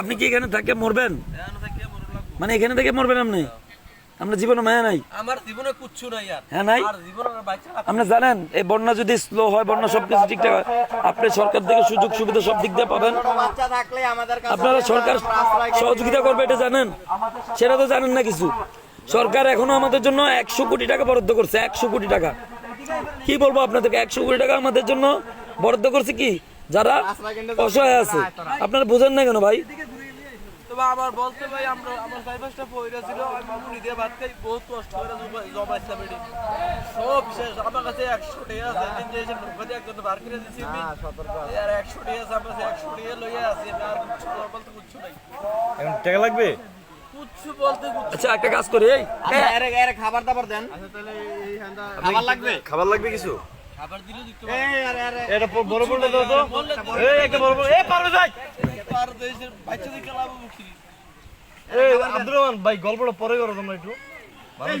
আপনি কি এখানে থাকে মরবেন? মানে এখানে থেকে মরবেন আপনি? আপনার জীবনে মায়া নাই? আমার জীবনে কুচ্ছু নাই আর। হ্যাঁ নাই? আর জীবনে বাচ্চা আপনি জানেন এই বন্যা যদি স্লো হয় বন্যা সবকিছু ঠিকঠাক হয় আপনি সরকার থেকে সুযোগ সুবিধা সব দিক দিয়ে পাবেন। বাচ্চা থাকলে আমাদের কাছে আপনারা সরকার সহযোগিতা করবে এটা জানেন? সেটা তো জানেন না কিছু। সরকার এখনও আমাদের জন্য একশো কোটি টাকা বরাদ্দ করছে একশো কোটি টাকা। কি বলব আপনাদেরকে একশো কোটি টাকা আমাদের জন্য বরাদ্দ করছে কি? যারা অসহায় আছে। আপনারা বোঝেন না কেন ভাই? তবে আমার বলতে ভাই আমরা আমার পয়রা ছিল আমি মামুনি দিয়ে ভাত খাই বহুত কষ্ট করে জমাইছিলাম এটি সব শেষ আমার কাছে একশো টাকা আছে যে এসে নৌকা দিয়ে একজন বার করে আমি আর একশো টাকা আছে আমার কাছে একশো টাকা লইয়া আছি আমি আর কিচ্ছু বলতে কিচ্ছু নাই। এখন টাকা লাগবে? আচ্ছা একটা কাজ করি এই। আচ্ছা, খাবার দাবার দেন। খাবার লাগবে? খাবার লাগবে কিছু? খাবার দিলে দিতে এই আরে আরে। এটা বড় বড় দাও তো। এই একটা বড় বড় এই পারবে যাই। পার দেশের বাচ্চাদের খেলাবো মুখি। এই আব্দুর রহমান ভাই গল্পটা পরে করো তোমরা একটু। এই